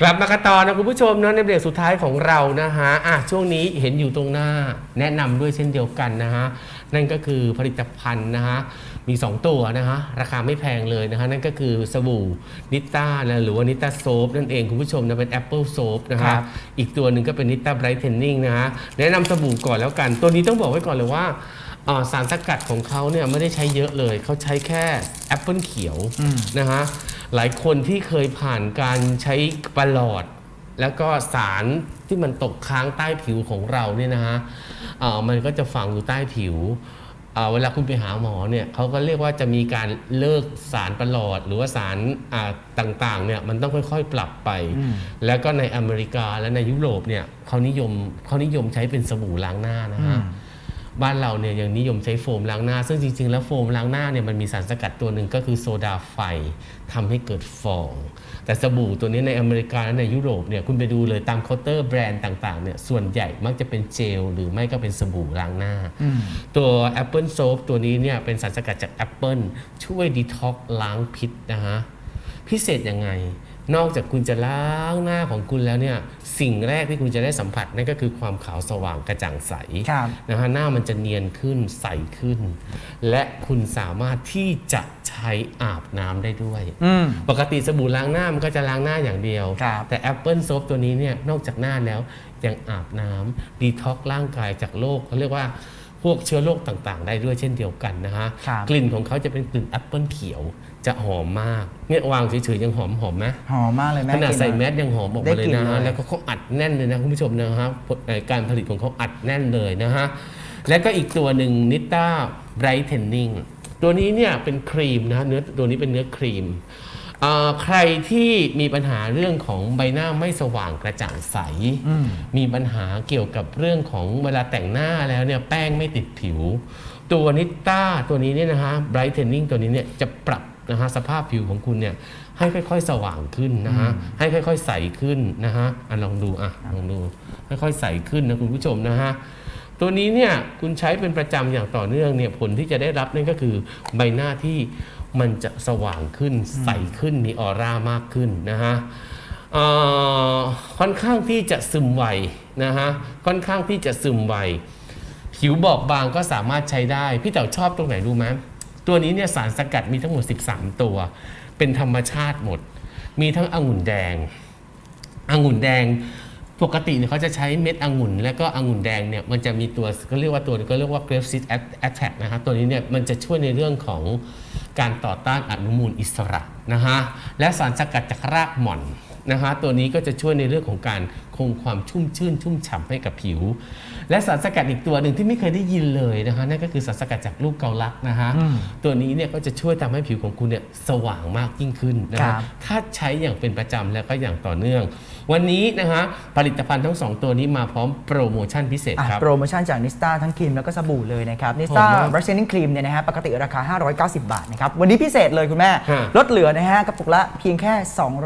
กลับมากันต่อนะคุณผู้ชมเนอะในเบรกสุดท้ายของเรานะฮะอะช่วงนี้เห็นอยู่ตรงหน้า แนะนำด้วยเช่นเดียวกันนะฮะนั่นก็คือผลิตภัณฑ์นะฮะมี 2 ตัวนะฮะราคาไม่แพงเลยนะฮะนั่นก็คือสบู่นิต้านะหรือว่านิต้าโซฟนั่นเองคุณผู้ชมนะเป็น Apple Soap นะครัฮะบ อีกตัวหนึ่งก็เป็นนิต้าไบรท์เทนนิ่งนะฮะแนะนำสบู่ก่อนแล้วกัน ตัวนี้ต้องบอกไว้ก่อนเลยว่าอ่า สารสกัดของเขาเนี่ยไม่ได้ใช้เยอะเลย เขาใช้แค่แอปเปิลเขียวอืมนะฮะหลายคนที่เคยผ่านการใช้ประหลอด แล้วก็สารที่มันตกค้างใต้ผิวของเราเนี่ยนะฮะเอ่อมันก็จะฝังอยู่ใต้ผิวเอ่อเวลาคุณไปหาหมอเนี่ยเขาก็เรียกว่าจะมีการเลิกสารประหลอด หรือว่าสารอ่าต่างๆเนี่ยมันต้องค่อยๆปรับไปอืมแล้วก็ในอเมริกาและในยุโรปเนี่ยเขานิยมเขานิยมใช้เป็นสบู่ล้างหน้านะฮะ บ้านเราเนี่ยยังนิยมใช้โฟมล้างหน้า ซึ่งจริง ๆ แล้วโฟมล้างหน้าเนี่ยมันมีสารสกัดตัวหนึ่งก็คือโซดาไฟทำให้เกิดฟอง แต่สบู่ตัวนี้ในอเมริกาและในยุโรปเนี่ยคุณไปดูเลยตามเคาน์เตอร์แบรนด์ต่างๆเนี่ยส่วนใหญ่มักจะเป็นเจลหรือไม่ก็เป็นสบู่ล้างหน้าอืมตัว Apple Soap ตัวนี้เนี่ยเป็นสารสกัดจากแอปเปิลช่วยดีท็อกล้างพิษนะฮะพิเศษยังไง นอกจากคุณจะล้างหน้าของคุณแล้วเนี่ยสิ่งแรกที่คุณจะได้สัมผัสนั่นก็คือความขาวสว่างกระจ่างใสครับนะฮะหน้ามันจะเนียนขึ้นใสขึ้น และคุณสามารถที่จะใช้อาบน้ำได้ด้วยอืมปกติสบู่ล้างหน้ามันก็จะล้างหน้าอย่างเดียวครับแต่ Apple Soap ตัวนี้เนี่ยนอกจากหน้าแล้วยังอาบน้ำดีท็อกร่างกายจากโรคเขาเรียกว่าพ วกเชื้อโรคต่างๆ ได้ด้วยเช่นเดียวกันนะฮะครับ กลิ่นของเขาจะเป็นกลิ่นแอปเปิลเขียวจะหอมมากเนี่ยวางเฉยๆยังหอมหอมไหมหอมมากเลยแม่ขนาดกิใส่อะแมสยังหอมออกได้มาเลยกลิ่นนะฮะเลยแล้วก็เขาอัดแน่นเลยนะคุณผู้ชมนะครับเอ่อการผลิตของเขาอัดแน่นเลยนะฮะ แล้วก็อีกตัวหนึ่งนิต้าไบรท์เทนนิ่งตัวนี้เนี่ยเป็นครีมนะเนื้อตัวนี้เป็นเนื้อครีมเอ่อ ใครที่มีปัญหาเรื่องของใบหน้าไม่สว่างกระจ่างใสอืมมีปัญหาเกี่ยวกับเรื่องของเวลาแต่งหน้าแล้วเนี่ยแป้งไม่ติดผิว ตัวนิต้าตัวนี้เนี่ยนะฮะไบรท์เทนนิ่งตัวนี้เนี่ยจะปรับนะฮะสภาพผิวของคุณเนี่ยให้ค่อย ๆ สว่างขึ้นนะฮะให้ค่อย ๆ ใสขึ้นนะฮะอะลองดูอะลองดูค่อยๆใสขึ้นนะคุณผู้ชมนะฮะตัวนี้เนี่ยคุณใช้เป็นประจำอย่างต่อเนื่องเนี่ยผลที่จะได้รับนั่นก็คือใบหน้าที่ มันจะสว่างขึ้นใสขึ้นมีออร่ามากขึ้นนะฮะค่อนข้างที่จะซึมไวนะฮะค่อนข้างที่จะซึมไวผิวบอบบางก็สามารถใช้ได้ พี่เต๋าชอบตรงไหนรู้ไหมตัวนี้เนี่ยสารสกัดมีทั้งหมด 13 ตัว เป็นธรรมชาติหมด มีทั้งองุ่นแดงองุ่นแดงปกติเนี่ยเขาจะใช้เม็ดองุ่น และก็องุ่นแดงเนี่ยมันจะมีตัวก็เรียกว่าตัวก็เรียกว่า grape seed attack นะฮะตัวนี้เนี่ยมันจะช่วยในเรื่องของ การต่อต้านอนุมูลอิสระนะฮะและสารสกัดจากรากหม่อนนะฮะตัวนี้ก็จะช่วยในเรื่องของการคงความชุ่มชื่นชุ่มฉ่ำให้กับผิว และสารสกัดอีกตัวหนึ่งที่ไม่เคยได้ยินเลยนะฮะนั่นก็คือสารสกัดจากลูกเกาลัดนะฮะอืมตัวนี้เนี่ยก็จะช่วยทำให้ผิวของคุณเนี่ยสว่างมากยิ่งขึ้นนะครัฮะบ ถ้าใช้อย่างเป็นประจำแล้วก็อย่างต่อเนื่อง วันนี้นะฮะผลิตภัณฑ์ทั้ง 2 ตัวนี้มาพร้อมโปรโมชั่นพิเศษอะครับ โปรโมชั่นจากนิสตาทั้งครีมแล้วก็สบู่เลยนะครับนิสตาหอมมากบรัชเชนนิ่งครีมเนี่ยนะฮะปกติราคา 590 บาทนะครับวันนี้พิเศษเลยคุณแม่ฮะลดเหลือนะฮะกระปุกละเพียงแค่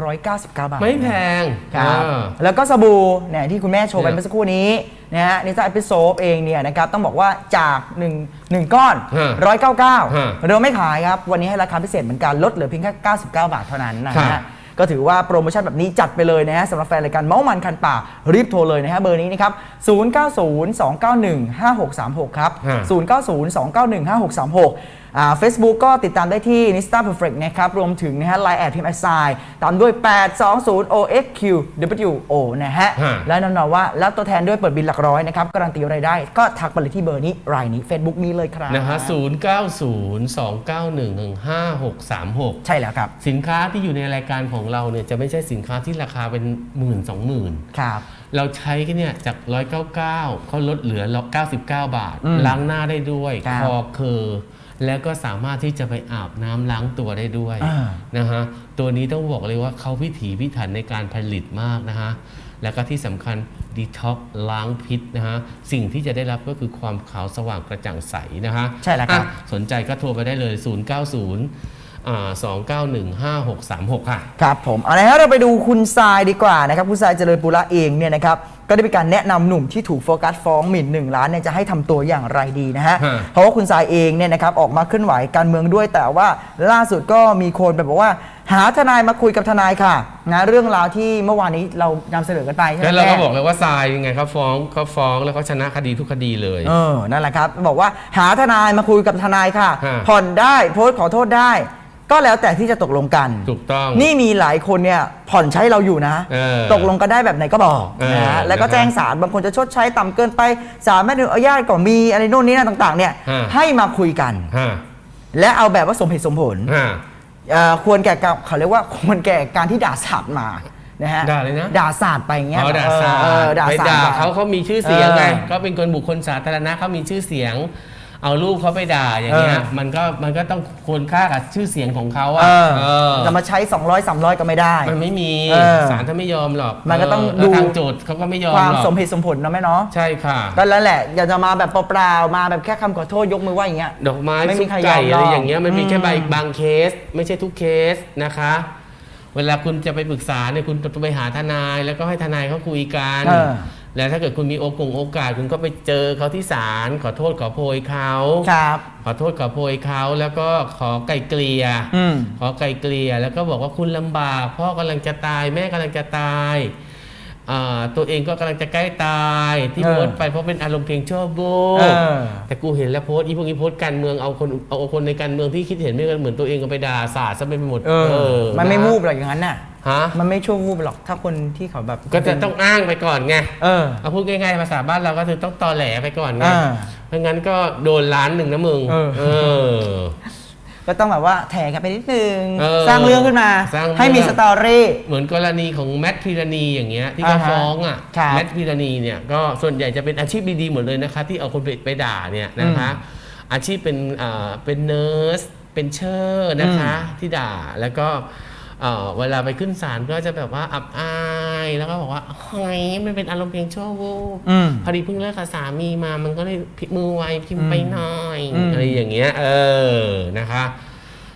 299 บาท ไม่แพงครับอ่าแล้วก็สบู่เนี่ยที่คุณแม่โชว์ไปเนี่ยเมื่อสักครู่นี้นะฮะนิสตาเอพิโซดเองเนี่ยนะครับต้องบอกว่าจาก1 1 ก้อนฮะ199ฮะเราไม่ขายครับวันนี้ให้ราคาพิเศษเหมือนกันลดเหลือเพียงแค่ 99 บาทเท่านั้นนะครัฮะบ ก็ถือว่าโปรโมชั่นแบบนี้จัดไปเลยนะฮะสำหรับแฟนรายการเมาส์มันคันป่ารีบโทรเลยนะฮะเบอร์นี้นะครับ090 291 5636 ครับ 090 291 5636 เฟซบุ๊กก็ติดตามได้ที่ Nista Perfect นะครับ รวมถึงนะฮะไลน์แอดพิมพ์แอสไซตามด้วย 820OXQWO นะฮะ ฮะ และแน่นอนว่าแล้วตัวแทนด้วยเปิดบินหลักร้อยนะครับ การันตีรายได้ก็ทักไปเลที่เบอร์นี้รายนี้ Facebook นี้เลยครับนะฮะศูนย์เก้าศูนย์สองเก้าหนึ่งหนึ่งห้าหกสามหกใช่แล้วครับสินค้าที่อยู่ในรายการของเราเนี่ยจะไม่ใช่สินค้าที่ราคาเป็นหมื่นสองหมื่น ครับ เราใช้กันเนี่ยจาก 199เก้าเขาลดเหลือ 99 บาท อืล้างหน้าได้ด้วยคอเคอ แล้วก็สามารถที่จะไปอาบน้ำล้างตัวได้ด้วยอ่านะฮะตัวนี้ต้องบอกเลยว่าเขาพิถีพิถันในการผลิตมากนะฮะแล้วก็ที่สำคัญดีท็อกล้างพิษนะฮะสิ่งที่จะได้รับก็คือความขาวสว่างกระจ่างใสนะฮะใช่แล้วครับอะสนใจก็โทรไปได้เลย 090 อ่า2915636 ค่ะ ครับผมเอาละครับเราไปดูคุณทรายดีกว่านะครับคุณทรายเจริญปุระเองเนี่ยนะครับก็ได้มีการแนะนำหนุ่มที่ถูกโฟกัสฟ้องหมิ่น1ล้านเนี่ยจะให้ทำตัวอย่างไรดีนะฮะฮะเพราะว่าคุณทรายเองเนี่ยนะครับออกมาเคลื่อนไหวการเมืองด้วย แต่ว่าล่าสุดก็มีคนแบบบอกว่า หาทนายมาคุยกับทนายค่ะนะเรื่องราวที่เมื่อวานนี้เรานำเสนอกันไปใช่ไหมแล้วเราก็แม่บอกเลยว่าทรายยังไงเขาฟ้องเขาฟ้องแล้วเขาชนะคดีทุกคดีเลยเออนั่นแหละครับ บอกว่าหาทนายมาคุยกับทนายค่ะฮะผ่อนได้โพสต์ขอโทษได้ ก็แล้วแต่ที่จะตกลงกัน ถูกต้อง นี่มีหลายคนเนี่ยผ่อนใช้เราอยู่นะ เออตกลงกันได้แบบไหนก็บอกเออนะฮะแล้วก็นะครับแจ้งศาลบางคนจะชดใช้ต่ำเกินไปศาลไม่อนุญาตก็มีอะไรโน่นนี่นั่นต่าง ๆ เนี่ยฮะ ให้มาคุยกัน ฮะและเอาแบบว่าสมเหตุสมผลฮะ เอ่อควรแก่กับเขาเรียกว่าควรแก่การที่ด่าศาสตร์มานะฮะด่าเลยนะ ด่าศาสตร์ไปอย่างเงี้ยเขาด่าสาเออด่าไปศาสตด่าร์ไป เขาเขามีชื่อเสียงไงเออ เขาเป็นคนบุคคลสาธารณะเขามีชื่อเสียง เอารูปเขาไปด่าอย่างเงี้ยเออ มันก็มันก็ต้องควรค่ากับชื่อเสียงของเขาเออะอเออ จะมาใช้ 200 300 ก็ไม่ได้ มันไม่มีเออศาลถ้าไม่ยอมหรอกมันก็ต้องเแล้วดู ทางโจทย์เขาก็ไม่ยอมความหรอกสมเหตุสมผลนะแม่เนาะใช่ค่ะ ก็แล้วแหละ อย่าจะมาแบบเปล่าๆมาแบบแค่คำขอโทษยกมือไหว้อย่างเงี้ย ดอกไม้ไม่มีซุปใครไก่ยอมหรอะอกไรอย่างเงี้ยมันมีแค่ใบอืม บางเคส ไม่ใช่ทุกเคสนะคะ เวลาคุณจะไปปรึกษาเนี่ยคุณต้องไปหาทนาย แล้วก็ให้ทนายเขาคุยกัน เออ แล้วถ้าเกิดคุณมีโอกงโอกาสคุณก็ไปเจอเขาที่ศาลขอโทษขอโพยเขาครับ ขอโทษขอโพยเขาแล้วก็ขอไกลเกลี่ยอืม ขอไกลเกลี่ยแล้วก็บอกว่าคุณลำบากพ่อกำลังจะตายแม่กำลังจะตายอ่าตัวเองก็กำลังจะใกล้ตายที่เออ โพสต์ไปเพราะเป็นอารมณ์เพลงชั่ววูเอบอแต่กูเห็นแล้วโพสต์อีพวกนี้โพสต์การเมืองเอาคนเอาคนในการเมืองที่คิดเห็นไม่เหมือนตัวเองก็ไปด่าสาดซะไปหมดเออ มันไม่ะมูบหรอกอย่างนั้นน่ะ ฮะ มันไม่ชั่ววูบหรอกถ้าคนที่เขาแบบก็จะต้องอ้างไปก่อนไง เออ เอาพูดง่ายๆภาษาบ้านเราก็คือต้องตอแหลไปก่อนไงอ่าไม่งั้นก็โดนล้านหนึ่งนะมึง เออ เออ ก็ต้องแบบว่าแถกันไปนิดนึง เออสร้างเรื่องขึ้นมา สร้างเรื่อง ให้มีสตอรี่ เหมือนกรณีของแมทพิรณีอย่างเงี้ยที่เขาอ่าฮะฟ้องอะครับแมทพิรณีเนี่ยก็ส่วนใหญ่จะเป็นอาชีพดีๆหมดเลยนะคะ ที่เอาคนไปไปด่าเนี่ยนะคะ อาชีพเป็นอ่าเป็นเนิร์สเป็นเชอร์นะคะที่ด่าแล้วก็ เอ่อเวลาไปขึ้นศาลก็จะแบบว่าอับอายแล้วก็บอกว่าเฮ้ยมันเป็นอารมณ์เพลงชั่ววูบอืมพอดีเพิ่งเลิกกับสามีมามันก็เลยพิมือไวพิมพ์ไปหน่อยอืมอะไรอย่างเงี้ย เออนะคะ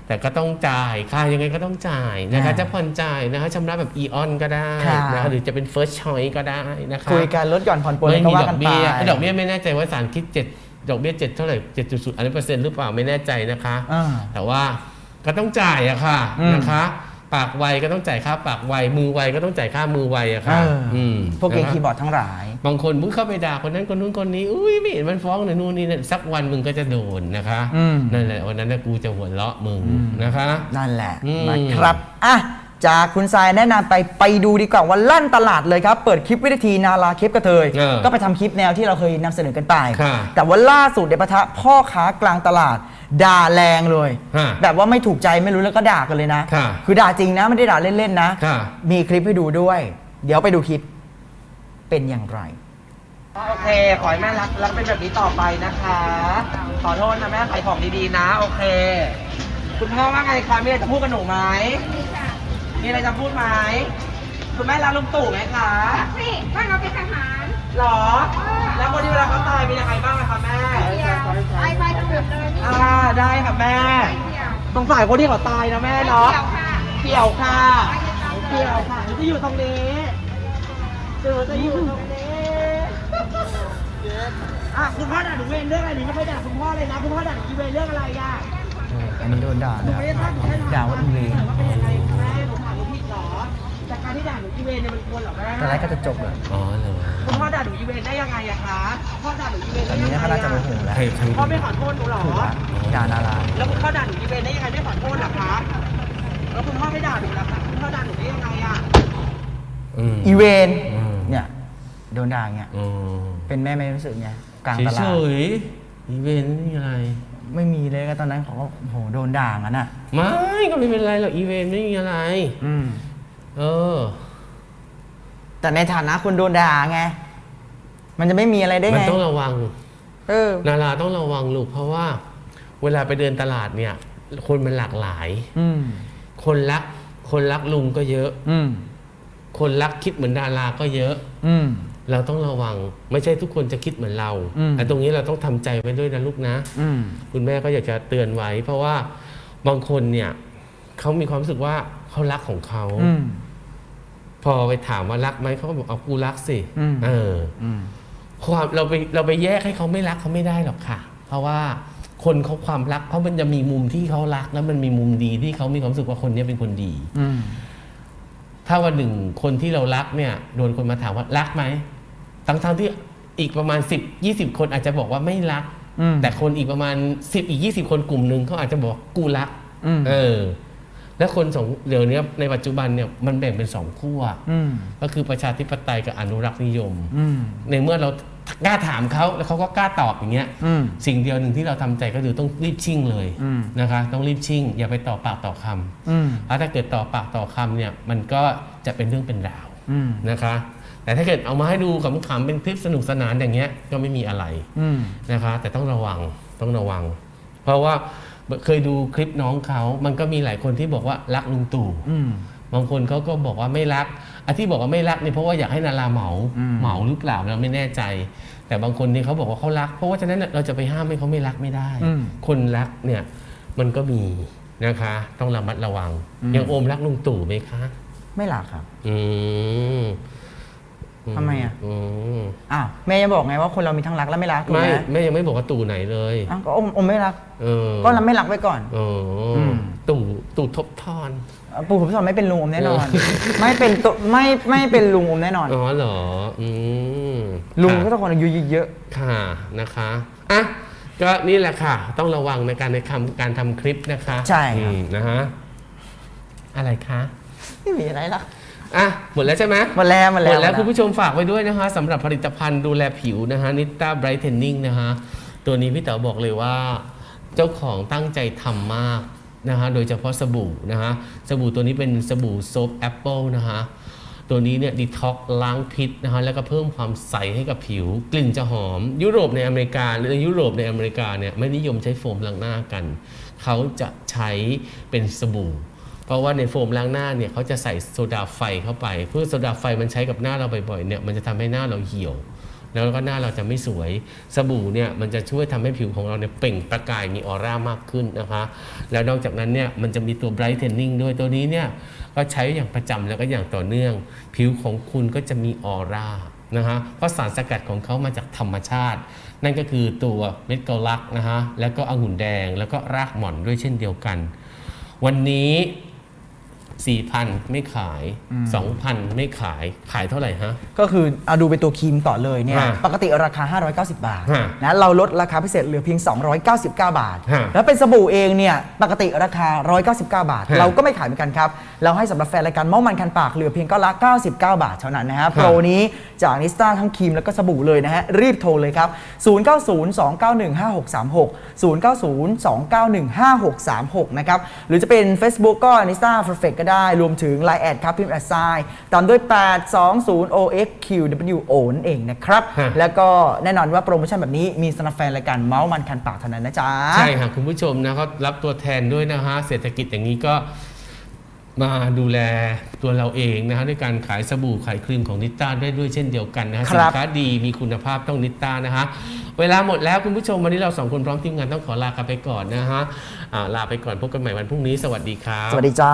แต่ก็ต้องจ่ายค่ายังไงก็ต้องจ่ายนะคะ จะผ่อนจ่ายนะคะชำระแบบอีออนก็ได้ค่ะนะคะหรือจะเป็น First Choice ก็ได้นะคะคุยกันลดหย่อนผ่อนปลนไม่ก็มีว่าดอกักนไปเบี้ยไอ้ดอกเบี้ยไม่แน่ใจว่าศาลคิดเจ็ดดอกเบี้ยเจ็ดเท่าไหร่เจ็ดจุดศูนย์อันนี้เปอร์เซ็นต์หรือเปล่าไม่แน่ใจนะคะอ่าแต่ว่าก็ต้องจ่ายอะค่ะอืมนะคะ ปากไวก็ต้องจ่ายค่าปากไว มือไวก็ต้องจ่ายค่ามือไวอะเอค่ะออมพวกเกมนะคะคีย์บอร์ดทั้งหลาย บางคนมึงเข้าไปด่าคนนั้นคนนู้นคนนี้อุ้ยไม่เห็นมันฟ้องเลยนู่นนี่นั่นสักวันมึงก็จะโดนนะคะอืม นั่นแหละวันนั้นนะกูจะหัวเราะมึงนะคะ นั่นแหละอืม นะครับอะ จากคุณทรายแนะนำไปไปดูดีกว่าว่าลั่นตลาดเลยครับ เปิดคลิปวิธีนาลาคลิปกระเทย เออก็ไปทำคลิปแนวที่เราเคยนำเสนอกันไป ค่ะแต่ว่าล่าสุดเดยปะทะพ่อค้ากลางตลาด ด่าแรงเลย ฮะแบบว่าไม่ถูกใจไม่รู้แล้วก็ด่ากันเลยนะค่ะคือด่าจริงนะไม่ได้ด่าเล่นๆนะ ค่ะ มีคลิปให้ดูด้วย เดี๋ยวไปดูคลิปเป็นอย่างไร โอเค ขอให้แม่รักรักเป็นแบบนี้ต่อไปนะคะ ขอโทษนะแม่ขายของดีๆนะ โอเค คุณพ่อว่าไงคะมีอะไรจะพูดกับหนูไหม มีอะไรจะพูดไหมคุณแม่รักลุงตู่ไหมคะสิว่าเราเป็นทหารหรอ แล้วคนที่เวลาเขาตายเป็นยังไงบ้างอะคะแม่เที่ยวไปไปสมุดเลยอ่าได้ค่ะแม่เที่ยวสงสารคนที่เขาตายนะแม่เนาะเที่ยวค่ะเที่ยวค่ะเที่ยวค่ะหนูจะอยู่ตรงนี้หนูจะอยู่ตรงนี้อะคุณพ่อด่าหนูเวรเรื่องอะไรหนูไม่เคยด่าคุณพ่อเลยนะคุณพ่อด่าหนูอีเวรเรื่องอะไรอะอันนี้โดนด่าหนูนะไม่ได้ตั้งใจให้หนูด่าว่าอีเวนแต่ว่าเป็นยังไงแม่หนูถามหนูผิดเหร อจากการที่ด่าหนูอีเวนเนี่ยมันควรเหรอแม่ตอนแรกก็จะจบเลยอ๋อเหรอคุณพ่อด่าหนูอีเวนได้ยังไงอะคะพ่อด่าหนูอีเวนตอได้นยังนี้ไงก็น่าจะโมอะโหแล้วใครใครพ่อไม่ขอโทษหนูเหรอ ถูกละด่านาราแล้วคุณพ่อด่าหนูอีเวนได้ยังไงไม่ขอโทษเหรอคะ แล้วคุณพ่อไม่ด่าหนูเหรอคะคุณพ่อด่าหนูได้ยังไงอะอืมอีเวนอืมเนี่ยโดนด่าอย่างเงี้ยอ๋อเป็นแม่ไม่รู้สึกไงกลางตเฉลาดยๆอีเวนต์ไม่มีอะไร ไม่มีเลยก็ตอนนั้นเขาก็โหโดนด่างั้นอะ ไม่ก็ไม่เป็นไรหรอกอีเวนต์ไม่มีอะไร อืม เออ แต่ในฐานะคนโดนด่าไง มันจะไม่มีอะไรได้มันไง ต้องระวัง เออ นาราต้องระวังลูกเพราะว่า เวลาไปเดินตลาดเนี่ย คนมันหลากหลาย อืม คนรัก คนรักลุงก็เยอะ อืม คนรักคิดเหมือนดาราก็เยอะ อืม เราต้องระวังไม่ใช่ทุกคนจะคิดเหมือนเราอืมไอ้ตรงนี้เราต้องทำใจไว้ด้วยนะลูกนะ อืม คุณแม่ก็อยากจะเตือนไว้ เพราะว่าบางคนเนี่ยเขามีความรู้สึกว่าเขารักของเขา อืม พอไปถามว่ารักไหมเขาก็บอกเอากูรักสิอืม เออ อืม ความเราไปเราไปแยกให้เขาไม่รักเขาไม่ได้หรอกค่ะ เพราะว่าคนเขาความรักเพราะมันจะมีมุมที่เขารักแล้วมันมีมุมดีที่เขามีความรู้สึกว่าคนเนี้ยเป็นคนดี อืม ถ้าวันหนึ่งคนที่เรารักเนี่ยโดนคนมาถามว่ารักไหม ทั้งทั้งๆที่อีกประมาณ 10 20 คนอาจจะบอกว่าไม่รัก อืมแต่คนอีกประมาณ 10 อีก 20 คนกลุ่มหนึ่งเขาอาจจะบอกว่ากูรัก อืมเออ แล้วคนสองเดี๋ยวนี้ในปัจจุบันเนี่ยมันแบ่งเป็นสองขั้ว อืมก็คือประชาธิปไตยกับอนุรักษ์นิยม อืมในเมื่อเรากล้าถามเขาแล้วเขาก็กล้าตอบอย่างเงี้ย อืม สิ่งเดียวหนึ่งที่เราทำใจก็คือต้องรีบชิ่งเลยอืม นะคะ ต้องรีบชิ่ง อย่าไปต่อปากต่อคำอืมเพราะถ้าเกิดต่อปากต่อคำเนี่ยมันก็จะเป็นเรื่องเป็นราวอืม นะคะ แต่ถ้าเกิดเอามาให้ดูขำๆเป็นคลิปสนุกสนานอย่างเงี้ยก็ไม่มีอะไรอืมนะคะ แต่ต้องระวังต้องระวัง เพราะว่าเคยดูคลิปน้องเขา มันก็มีหลายคนที่บอกว่ารักลุงตู่อืมบางคนเขาก็บอกว่าไม่รักอันที่บอกว่าไม่รักเนี่ยเพราะว่าอยากให้นาราเหมาอืมเหมาหรือเปล่าเราไม่แน่ใจ แต่บางคนเนี่ยเขาบอกว่าเขารัก เพราะว่าฉะนั้นเราจะไปห้ามให้เขาไม่รักไม่ได้อืมคนรักเนี่ยมันก็มีนะคะ ต้องระมัดระวังอืมยังโอมรักลุงตู่ไหมคะ ไม่หลักครับ อืม ทำไมอะอืมอ้าวแม่ยังบอกไงว่าคนเรามีทั้งรักและไม่รักถูกไม่ไหมแม่ยังไม่บอกว่าตู่ไหนเลยอ้าวก็อมอมไม่รัก เออก็เราไม่รักไว้ก่อนอ๋ออม ตู่ตู่ทบทอนปู่ผมสอนไม่เป็นลุงอมแน่นอน เออ ไม่เป็นตัวไม่ไม่เป็นลุงอมแน่นอน อ๋อเหรออืมลุงค่ะก็ต้องคนอายุเยอะค่ะนะคะอะก็นี่แหละค่ะ ต้องระวังในการในคำการทำคลิปนะคะใช่ครับ อืมนะฮะอะไรคะ ๆไม่มีอะไรหรอก อะหมดแล้วใช่ไหมหมดแล้วหมดหแล้มวดแล้วคุณผู้ชมฝากไว้ด้วยนะคะสำหรับผลิตภัณฑ์ดูแลผิวนะคะนิต้าไบรท์เทนนิ่งนะคะตัวนี้พี่เต๋อบอกเลยว่า เจ้าของตั้งใจทำมากนะคะโดยเฉพาะสบู่นะคะสบู่ตัวนี้เป็นสบู่โซฟแอปเปิลนะคะตัวนี้เนี่ยดีท็อกล้างพิษนะคะแล้วก็เพิ่มความใสให้กับผิว กลิ่นจะหอม ยุโรปในอเมริกาหรือในยุโรปในอเมริกาเนี่ยไม่นิยมใช้โฟมล้างหน้ากัน เขาจะใช้เป็นสบู่ เพราะว่าในโฟมล้างหน้าเนี่ยเขาจะใส่โซดาไฟเข้าไป เพื่อโซดาไฟมันใช้กับหน้าเราบ่อยๆเนี่ยมันจะทำให้หน้าเราเหี่ยว แล้วก็หน้าเราจะไม่สวย สบู่เนี่ยมันจะช่วยทำให้ผิวของเราเนี่ยเปล่งประกายมีออร่ามากขึ้นนะคะ แล้วนอกจากนั้นเนี่ยมันจะมีตัว brightening ด้วยตัวนี้เนี่ยก็ใช้อย่างประจำแล้วก็อย่างต่อเนื่อง ผิวของคุณก็จะมีออร่านะคะเพราะสารสกัดของเขามาจากธรรมชาติ นั่นก็คือตัวเม็ดเกาลักนะคะแล้วก็องุ่นแดงแล้วก็รากหม่อนด้วยเช่นเดียวกัน วันนี้ 4,000 ไม่ขาย 2,000 ไม่ขายขายเท่าไหร่ฮะ ก็คือเอาดูเป็นตัวครีมต่อเลยเนี่ย ฮะปกติราคา 590 บาทฮะนะเราลดราคาพิเศษเหลือเพียง 299 บาท ฮะแล้วเป็นสบู่เองเนี่ยปกติราคา 199 บาท ฮะเราก็ไม่ขายเหมือนกันครับ เราให้สำหรับแฟนรายการเมาส์มันคันปากเหลือเพียงก็ละ 99 บาทเท่านั้นนะฮะโปรนี้จากนิสตาทั้งครีมแล้วก็สบู่เลยนะฮะรีบโทรเลยครับ 0902915636 0902915636 นะครับหรือจะเป็น Facebook ก็ n i s t a Perfect ก็ได้ รวมถึง Line แอดครับพิมพ์แอดไซน์ตามด้วย 820 OXQWO นั่นเองนะครับฮะแล้วก็แน่นอนว่าโปรโมชั่นแบบนี้มีสำหรับแฟนรายการเมาส์มันคันปากเท่านั้นนะจ๊ะ ใช่ค่ะคุณผู้ชมนะเขารับตัวแทนด้วยนะฮะเศรษฐกิจอย่างนี้ก็มาดูแลตัวเราเองนะฮะด้วยการขายสบู่ขายครีมของนิต้าได้ด้วยเช่นเดียวกันนะฮะคสิรันบ ค้าดีมีคุณภาพต้องนิต้านะฮะเวลาหมดแล้วคุณผู้ชมวันนี้เราสองคนพร้อมทีมงานต้องขอลากันไปก่อนนะฮะอ่าลาไปก่อนพบกันใหม่วันพรุ่งนี้สวัสดีครับ สวัสดีจ้า